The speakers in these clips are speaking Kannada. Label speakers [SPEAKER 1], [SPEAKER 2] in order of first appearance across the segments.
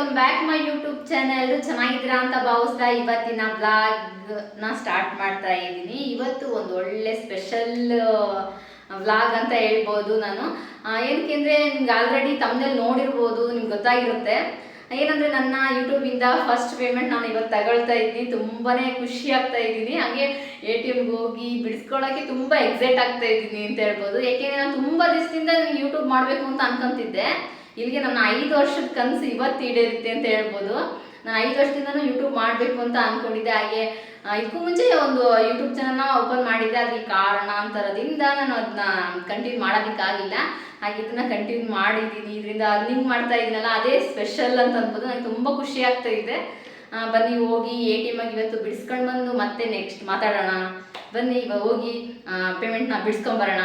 [SPEAKER 1] Welcome back my YouTube channel ಚೆನ್ನಾಗಿದ್ದೀರಾ ಅಂತ ಭಾವಿಸ್ತಾ ಇವತ್ತಿನ ಬ್ಲಾಗ್ನ ಸ್ಟಾರ್ಟ್ ಮಾಡ್ತಾ ಇದ್ದೀನಿ. ಇವತ್ತು ಒಂದು ಒಳ್ಳೆ ಸ್ಪೆಷಲ್ ವ್ಲಾಗ್ ಅಂತ ಹೇಳ್ಬೋದು ನಾನು. ಏನಕ್ಕೆಂದ್ರೆ ನಿಮ್ಗೆ ಆಲ್ರೆಡಿ ತಮ್ಮದಲ್ಲಿ ನೋಡಿರ್ಬೋದು, ನಿಮ್ಗೆ ಗೊತ್ತಾಗಿರುತ್ತೆ. ಏನಂದ್ರೆ ನನ್ನ ಯೂಟ್ಯೂಬಿಂದ ಫಸ್ಟ್ ಪೇಮೆಂಟ್ ನಾನು ಇವತ್ತು ತಗೊಳ್ತಾ ಇದ್ದೀನಿ. ತುಂಬಾನೇ ಖುಷಿ ಆಗ್ತಾ ಇದ್ದೀನಿ. ಹಾಗೆ ಎ ಟಿ ಎಮ್ಗೆ ಹೋಗಿ ಬಿಡಿಸ್ಕೊಳ್ಳೋಕೆ ತುಂಬ ಎಕ್ಸೈಟ್ ಆಗ್ತಾ ಇದ್ದೀನಿ ಅಂತ ಹೇಳ್ಬೋದು. ಯಾಕೆಂದ್ರೆ ನಾನು ತುಂಬ ದಿವಸದಿಂದ ಯೂಟ್ಯೂಬ್ ಮಾಡಬೇಕು ಅಂತ ಅನ್ಕೊಂತಿದ್ದೆ. ಇಲ್ಲಿಗೆ ನನ್ನ ಐದು ವರ್ಷದ ಕನಸು ಇವತ್ತು ಈಡೇರುತ್ತೆ ಅಂತ ಹೇಳ್ಬೋದು. ನಾನು ಐದು ವರ್ಷದಿಂದನೂ ಯೂಟ್ಯೂಬ್ ಮಾಡಬೇಕು ಅಂತ ಅಂದ್ಕೊಂಡಿದ್ದೆ ಹಾಗೆ ಇದಕ್ಕೂ ಮುಂಚೆ ಒಂದು ಯೂಟ್ಯೂಬ್ ಚಾನಲ್ನ ಓಪನ್ ಮಾಡಿದ್ದೆ. ಅದಕ್ಕೆ ಕಾರಣಾಂತರದಿಂದ ನಾನು ಅದನ್ನ ಕಂಟಿನ್ಯೂ ಮಾಡೋದಕ್ಕಾಗಿಲ್ಲ. ಹಾಗೆ ಇದನ್ನ ಕಂಟಿನ್ಯೂ ಮಾಡಿದ್ದೀನಿ. ಇದರಿಂದ ಅರ್ನಿಂಗ್ ಮಾಡ್ತಾ ಇದ್ದೀನಲ್ಲ, ಅದೇ ಸ್ಪೆಷಲ್ ಅಂತ ಅನ್ಬೋದು. ನಂಗೆ ತುಂಬ ಖುಷಿ ಆಗ್ತಾ ಇದೆ. ಬನ್ನಿ, ಹೋಗಿ ಎ ಟಿ ಎಂ ಆಗಿ ಇವತ್ತು ಬಿಡಿಸ್ಕೊಂಡು ಬಂದು ಮತ್ತೆ ನೆಕ್ಸ್ಟ್ ಮಾತಾಡೋಣ. ಬನ್ನಿ, ಇವಾಗ ಹೋಗಿ ಪೇಮೆಂಟ್ನ ಬಿಡಿಸ್ಕೊಂಬರೋಣ.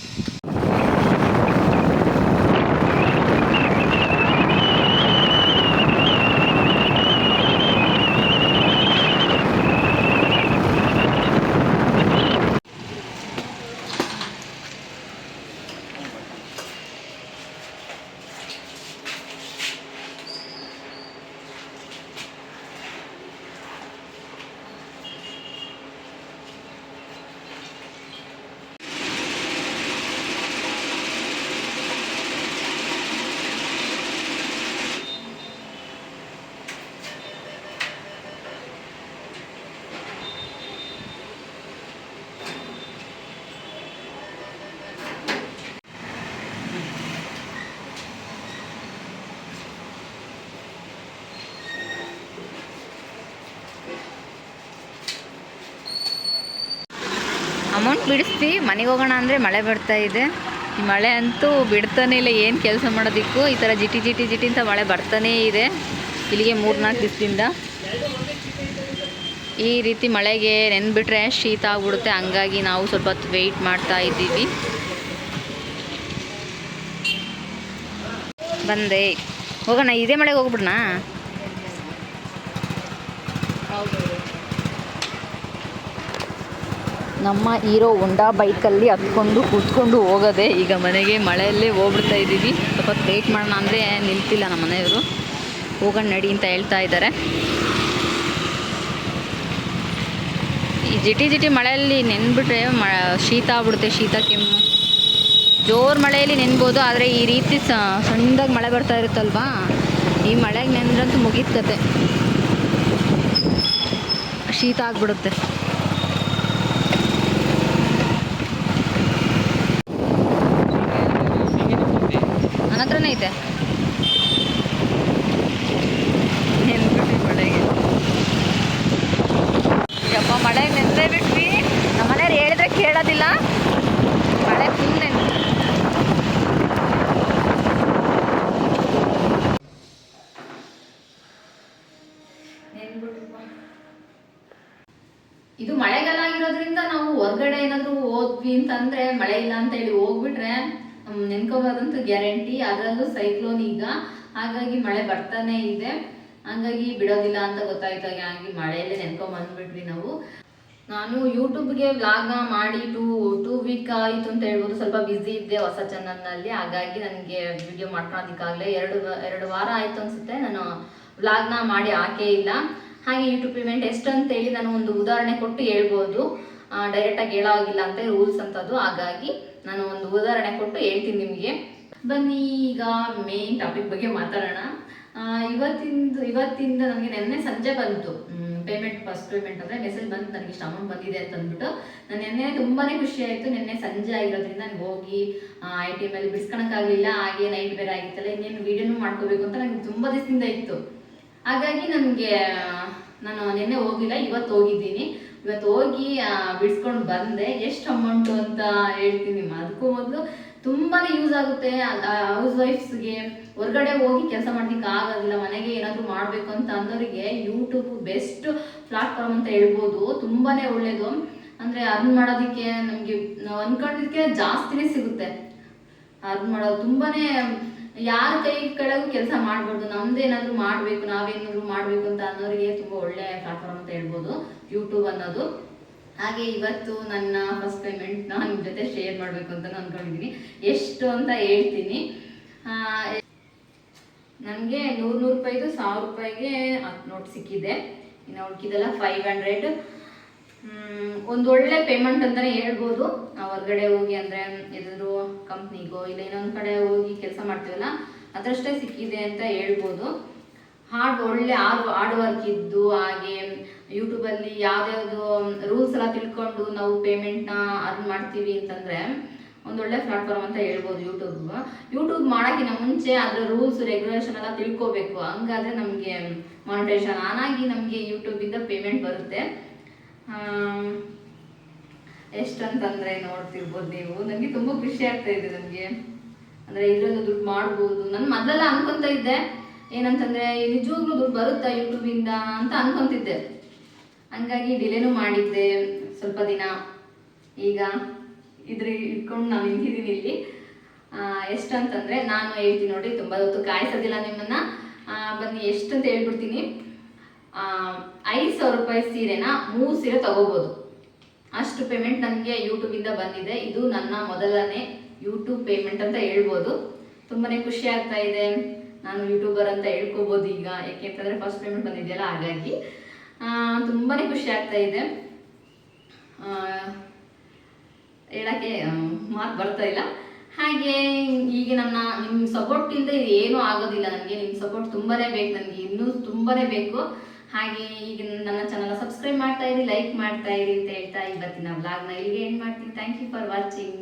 [SPEAKER 2] ಅಮೌಂಟ್ ಬಿಡಿಸ್ತಿ, ಮನೆಗೆ ಹೋಗೋಣ ಅಂದರೆ ಮಳೆ ಬರ್ತಾ ಇದೆ. ಈ ಮಳೆ ಅಂತೂ ಬಿಡ್ತಾನೆ ಇಲ್ಲ, ಏನು ಕೆಲಸ ಮಾಡೋದಕ್ಕೂ. ಈ ಥರ ಜಿಟಿ ಜಿಟಿ ಜಿಟಿ ಅಂತ ಮಳೆ ಬರ್ತಾನೇ ಇದೆ. ಇಲ್ಲಿಗೆ ಮೂರ್ನಾಲ್ಕು ದಿವಸದಿಂದ. ಈ ರೀತಿ ಮಳೆಗೆ ನೆನ್ಬಿಟ್ರೆ ಶೀತ ಆಗ್ಬಿಡುತ್ತೆ. ಹಂಗಾಗಿ ನಾವು ಸ್ವಲ್ಪ ಹೊತ್ತು ವೆಯ್ಟ್ ಮಾಡ್ತಾ ಇದ್ದೀವಿ. ಬಂದೆ. ಹೋಗೋಣ, ಇದೇ ಮಳೆಗೆ ಹೋಗ್ಬಿಡ್ನಾ? ನಮ್ಮ ಹೀರೋ ಹೊಂಡಾ ಬೈಕಲ್ಲಿ ಹತ್ಕೊಂಡು ಕೂತ್ಕೊಂಡು ಹೋಗೋದೆ ಈಗ ಮನೆಗೆ ಮಳೆಯಲ್ಲೇ ಹೋಗ್ಬಿಡ್ತಾ ಇದ್ದೀವಿ. ಸ್ವಲ್ಪ ವೇಟ್ ಮಾಡೋಣ ಅಂದರೆ ನಿಲ್ತಿಲ್ಲ ನಮ್ಮ ಮನೆಯವರು. ಹೋಗೋಣ ನಡಿ ಅಂತ ಹೇಳ್ತಾ ಇದ್ದಾರೆ. ಈ ಜಿಟಿ ಜಿಟಿ ಮಳೆಯಲ್ಲಿ ನೆನ್ಬಿಟ್ರೆ ಮ, ಶೀತ ಆಗ್ಬಿಡುತ್ತೆ, ಶೀತ ಕೆಮ್ಮು. ಜೋರು ಮಳೆಯಲ್ಲಿ ನೆನ್ಬೋದು, ಆದರೆ ಈ ರೀತಿ ಸಣ್ಣದಾಗಿ ಮಳೆ ಬರ್ತಾ ಇರುತ್ತಲ್ವಾ? ಈ ಮಳೆಗೆ ನೆಂದ್ರಂತೂ ಮುಗೀತು ಕತೆ. ಶೀತ ಆಗ್ಬಿಡುತ್ತೆ. ಯಪ್ಪ, ಮಳೆ ನೆಂದೇ ಬಿಟ್ವಿ. ನಮ್ಮ ಮನೆಯವ್ರು ಹೇಳಿದ್ರೆ ಕೇಳೋದಿಲ್ಲ. ಮಳೆ ಫುಲ್ ನೆನ್
[SPEAKER 1] ಇದು ಮಳೆಗಾಲ ಆಗಿರೋದ್ರಿಂದ ನಾವು ಹೊರಗಡೆ ಏನಾದ್ರು ಹೋದ್ವಿ ಅಂತಂದ್ರೆ ಮಳೆ ಇಲ್ಲ ಅಂತ ಹೇಳಿ ಹೋಗ್ಬಿಟ್ರೆ ನೆನ್ಕೋಬೋದಂತೂ ಗ್ಯಾರಂಟಿ. ಅದರಲ್ಲೂ ಸೈಕ್ಲೋನ್ ಈಗ. ಹಾಗಾಗಿ ಮಳೆ ಬರ್ತಾನೆ ಇದೆ. ಹಂಗಾಗಿ ಬಿಡೋದಿಲ್ಲ ಅಂತ ಗೊತ್ತಾಯ್ತು. ಹಾಗಾಗಿ ಮಳೆಯಲ್ಲೇ ನೆನ್ಕೊಂಡ್ ಬಂದ್ಬಿಟ್ವಿ ನಾವು. ನಾನು ಯೂಟ್ಯೂಬ್ಗೆ ವ್ಲಾಗ್ನ ಮಾಡಿ ಟೂ ಟೂ ವೀಕ್ ಆಯಿತು ಅಂತ ಹೇಳ್ಬೋದು. ಸ್ವಲ್ಪ ಬ್ಯುಸಿ ಇದ್ದೆ ಹೊಸ ಚಾನಲ್ನಲ್ಲಿ ಹಾಗಾಗಿ ನನಗೆ ವಿಡಿಯೋ ಮಾಡ್ಕೊಳೋದಕ್ಕಾಗಲೇ ಎರಡು ಎರಡು ವಾರ ಆಯಿತು ಅನಿಸುತ್ತೆ. ನಾನು ವ್ಲಾಗ್ನ ಮಾಡಿ ಹಾಕೇ ಇಲ್ಲ. ಹಾಗೆ ಯೂಟ್ಯೂಬ್ ಪೇಮೆಂಟ್ ಎಷ್ಟು ಅಂತೇಳಿ ನಾನು ಒಂದು ಉದಾಹರಣೆ ಕೊಟ್ಟು ಹೇಳ್ಬೋದು. ಡೈರೆಕ್ಟಾಗಿ ಹೇಳೋ ಆಗಿಲ್ಲ ಅಂತ ರೂಲ್ಸ್ ಅಂತದ್ದು. ಹಾಗಾಗಿ ನಾನು ಒಂದು ಉದಾಹರಣೆ ಕೊಟ್ಟು ಹೇಳ್ತೀನಿ ನಿಮಗೆ. ಬನ್ನಿ, ಈಗ ಮೇನ್ ಟಾಪಿಕ್ ಬಗ್ಗೆ ಮಾತಾಡೋಣ. ಇವತ್ತಿಂದ, ಇವತ್ತಿಂದು ನನಗೆ ನಿನ್ನೆ ಸಂಜೆ ಬಂತು. ಪೇಮೆಂಟ್ ಫಸ್ಟ್ ಪೇಮೆಂಟ್ ಅಂದರೆ ಮೆಸೇಜ್ ಬಂತು, ನನಗೆ ಇಷ್ಟು ಅಮೌಂಟ್ ಬಂದಿದೆ ಅಂತ ಅಂದ್ಬಿಟ್ಟು. ನಾನು ನಿನ್ನೆ ತುಂಬಾನೇ ಖುಷಿ ಆಯಿತು. ನಿನ್ನೆ ಸಂಜೆ ಆಗಿರೋದ್ರಿಂದ ನಾನು ಹೋಗಿ ಐ ಟಿ ಎಂ ಅಲ್ಲಿ ಬಿಡ್ಸ್ಕೊಳಕ್ಕಾಗಲಿಲ್ಲ ಹಾಗೆ ನೈಟ್ ಬೇರೆ ಆಗಿತ್ತಲ್ಲ, ಇನ್ನೇನು ವೀಡಿಯೋನು ಮಾಡ್ಕೋಬೇಕು ಅಂತ ನನಗೆ ತುಂಬ ದಿವಸದಿಂದ ಇತ್ತು. ಹಾಗಾಗಿ ನನಗೆ ನಾನು ನಿನ್ನೆ ಹೋಗಿಲ್ಲ, ಇವತ್ತು ಹೋಗಿದ್ದೀನಿ. ಇವತ್ತು ಹೋಗಿ ಬಿಡಿಸ್ಕೊಂಡು ಬಂದೆ. ಎಷ್ಟು ಅಮೌಂಟು ಅಂತ ಹೇಳ್ತೀನಿ ಅದಕ್ಕೂ ಮೊದಲು ತುಂಬಾನೇ ಯೂಸ್ ಆಗುತ್ತೆ. ಹೌಸ್ ವೈಫ್ಸ್ಗೆ ಹೊರಗಡೆ ಹೋಗಿ ಕೆಲಸ ಮಾಡ್ಲಿಕ್ಕೆ ಆಗೋದಿಲ್ಲ, ಮನೆಗೆ ಏನಾದರೂ ಮಾಡಬೇಕು ಅಂತ ಅಂದವರಿಗೆ ಯೂಟ್ಯೂಬ್ ಬೆಸ್ಟ್ ಪ್ಲಾಟ್ಫಾರ್ಮ್ ಅಂತ ಹೇಳ್ಬೋದು. ತುಂಬಾನೇ ಒಳ್ಳೇದು. ಅಂದರೆ ಅರ್ನ್ ಮಾಡೋದಕ್ಕೆ ನಮಗೆ, ನಾವು ಅನ್ಕೊಂಡಿದ್ದಕ್ಕೆ ಜಾಸ್ತಿನೇ ಸಿಗುತ್ತೆ. ಅರ್ನ್ ಮಾಡೋದು. ತುಂಬಾನೇ ಯಾರ ಕೈ ಕೆಳಗೂ ಕೆಲಸ ಮಾಡ್ಬಾರ್ದು ನಮ್ದೇನಾದ್ರೂ ಮಾಡಬೇಕು, ನಾವೇನಾದ್ರು ಮಾಡಬೇಕು ಅಂತ ಅನ್ನೋರಿಗೆ ತುಂಬಾ ಒಳ್ಳೆ ಪ್ಲಾಟ್ಫಾರ್ಮ್ ಅಂತ ಹೇಳ್ಬೋದು ಯೂಟ್ಯೂಬ್ ಅನ್ನೋದು. ಹಾಗೆ ಇವತ್ತು ನನ್ನ ಫಸ್ಟ್ ಪೇಮೆಂಟ್ ನಾನು ನಿಮ್ಮ ಜೊತೆ ಶೇರ್ ಮಾಡಬೇಕು ಅಂತ ಅನ್ಕೊಂಡಿದೀನಿ. ಎಷ್ಟು ಅಂತ ಹೇಳ್ತೀನಿ. ನನಗೆ ನೂರು ನೂರು ರೂಪಾಯಿದು ಸಾವಿರ ರೂಪಾಯಿಗೆ ನೋಟ್ ಸಿಕ್ಕಿದೆ. ಇನ್ನು ಉಳ್ಕಿದೆಲ್ಲ ಫೈವ್ ಹಂಡ್ರೆಡ್ ಒಂದು ಒಳ್ಳೆ ಪೇಮೆಂಟ್ ಅಂತಲೇ ಹೇಳ್ಬೋದು. ನಾವು ಹೊರಗಡೆ ಹೋಗಿ ಅಂದರೆ ಎದುರು ಕಂಪ್ನಿಗೋ ಇಲ್ಲ ಇನ್ನೊಂದು ಕಡೆ ಹೋಗಿ ಕೆಲಸ ಮಾಡ್ತೀವಲ್ಲ, ಅದರಷ್ಟೇ ಸಿಕ್ಕಿದೆ ಅಂತ ಹೇಳ್ಬೋದು. ಹಾರ್ಡ್ ಒಳ್ಳೆ ಹಾರ್ಡ್ ಹಾರ್ಡ್ ವರ್ಕ್ ಇದ್ದು ಹಾಗೆ ಯೂಟ್ಯೂಬಲ್ಲಿ ಯಾವ್ದ್ಯಾವ್ದು ರೂಲ್ಸ್ ಎಲ್ಲ ತಿಳ್ಕೊಂಡು ನಾವು ಪೇಮೆಂಟ್ನ ಅರ್ನ್ ಮಾಡ್ತೀವಿ ಅಂತಂದರೆ ಒಂದೊಳ್ಳೆ ಪ್ಲಾಟ್ಫಾರ್ಮ್ ಅಂತ ಹೇಳ್ಬೋದು ಯೂಟ್ಯೂಬ್ ಯೂಟ್ಯೂಬ್ ಮಾಡೋಕ್ಕಿಂತ ಮುಂಚೆ ಅದರ ರೂಲ್ಸ್ ರೆಗ್ಯುಲೇಷನ್ ಎಲ್ಲ ತಿಳ್ಕೊಬೇಕು. ಹಂಗಾದ್ರೆ ನಮಗೆ ಮಾನಿಟೇಷನ್ ಆನಾಗಿ ನಮಗೆ ಯೂಟ್ಯೂಬಿಂದ ಪೇಮೆಂಟ್ ಬರುತ್ತೆ. ಎಷ್ಟಂತಂದ್ರೆ ನೋಡ್ತಿರ್ಬೋದು ನೀವು. ನನಗೆ ತುಂಬ ಖುಷಿ ಆಗ್ತಾ ಇದೆ ನನಗೆ. ಅಂದರೆ ಇದರಲ್ಲೂ ದುಡ್ಡು ಮಾಡ್ಬೋದು. ನಾನು ಮೊದಲೆಲ್ಲ ಅನ್ಕೊಂತ ಇದ್ದೆ. ಏನಂತಂದರೆ ನಿಜವಾಗ್ಲೂ ದುಡ್ಡು ಬರುತ್ತಾ ಯೂಟ್ಯೂಬಿಂದ ಅಂತ ಅನ್ಕೊಂತಿದ್ದೆ. ಹಂಗಾಗಿ ಡಿಲೇನೂ ಮಾಡಿದ್ದೆ ಸ್ವಲ್ಪ ದಿನ. ಈಗ ಇದ್ರ, ಇಟ್ಕೊಂಡು ನಾನು ನಿಂತಿದ್ದೀನಿ ಇಲ್ಲಿ. ಎಷ್ಟಂತಂದ್ರೆ, ನಾನು ಹೇಳ್ತೀನಿ ನೋಡಿ, ತುಂಬ ಹೊತ್ತು ಕಾಯಿಸೋದಿಲ್ಲ ನಿಮ್ಮನ್ನು. ಬನ್ನಿ, ಎಷ್ಟಂತ ಹೇಳ್ಬಿಡ್ತೀನಿ. ಐದು ಸಾವಿರ ರೂಪಾಯಿ ಸೀರೆನ ಮೂರು ಸೀರೆ ತಗೋಬೋದು. ಅಷ್ಟು ಪೇಮೆಂಟ್ ನನಗೆ ಯೂಟ್ಯೂಬಿಂದ ಬಂದಿದೆ. ಇದು ನನ್ನ ಮೊದಲನೇ ಯೂಟ್ಯೂಬ್ ಪೇಮೆಂಟ್ ಅಂತ ಹೇಳ್ಬೋದು. ತುಂಬಾ ಖುಷಿ ಆಗ್ತಾ ಇದೆ. ನಾನು ಯೂಟ್ಯೂಬರ್ ಅಂತ ಹೇಳ್ಕೊಬೋದು ಈಗ. ಯಾಕೆಂತಂದರೆ ಫಸ್ಟ್ ಪೇಮೆಂಟ್ ಬಂದಿದೆಯಲ್ಲ, ಹಾಗಾಗಿ. ತುಂಬಾ ಖುಷಿ ಆಗ್ತಾ ಇದೆ. ಹೇಳೋಕ್ಕೆ ಮಾತು ಬರ್ತಾ ಇಲ್ಲ. ಹಾಗೆ ಈಗ ನನ್ನ ನಿಮ್ಮ ಸಪೋರ್ಟಿಂದ ಏನೂ ಆಗೋದಿಲ್ಲ ನನಗೆ ನಿಮ್ಮ ಸಪೋರ್ಟ್ ತುಂಬಾ ಬೇಕು ನನಗೆ ಇನ್ನೂ ತುಂಬಾ ಬೇಕು. ಹಾಗೆ ಈಗ ನನ್ನ ಚಾನಲ್ ಸಬ್ಸ್ಕ್ರೈಬ್ ಮಾಡ್ತಾ ಇರಿ ಲೈಕ್ ಮಾಡ್ತಾ ಇರಿ ಅಂತ ಹೇಳ್ತಾ ಇವತ್ತಿನ ಬ್ಲಾಗ್ನ ಇಲ್ಲಿಗೆ ಏನ್ ಮಾಡ್ತೀನಿ. Thank you for watching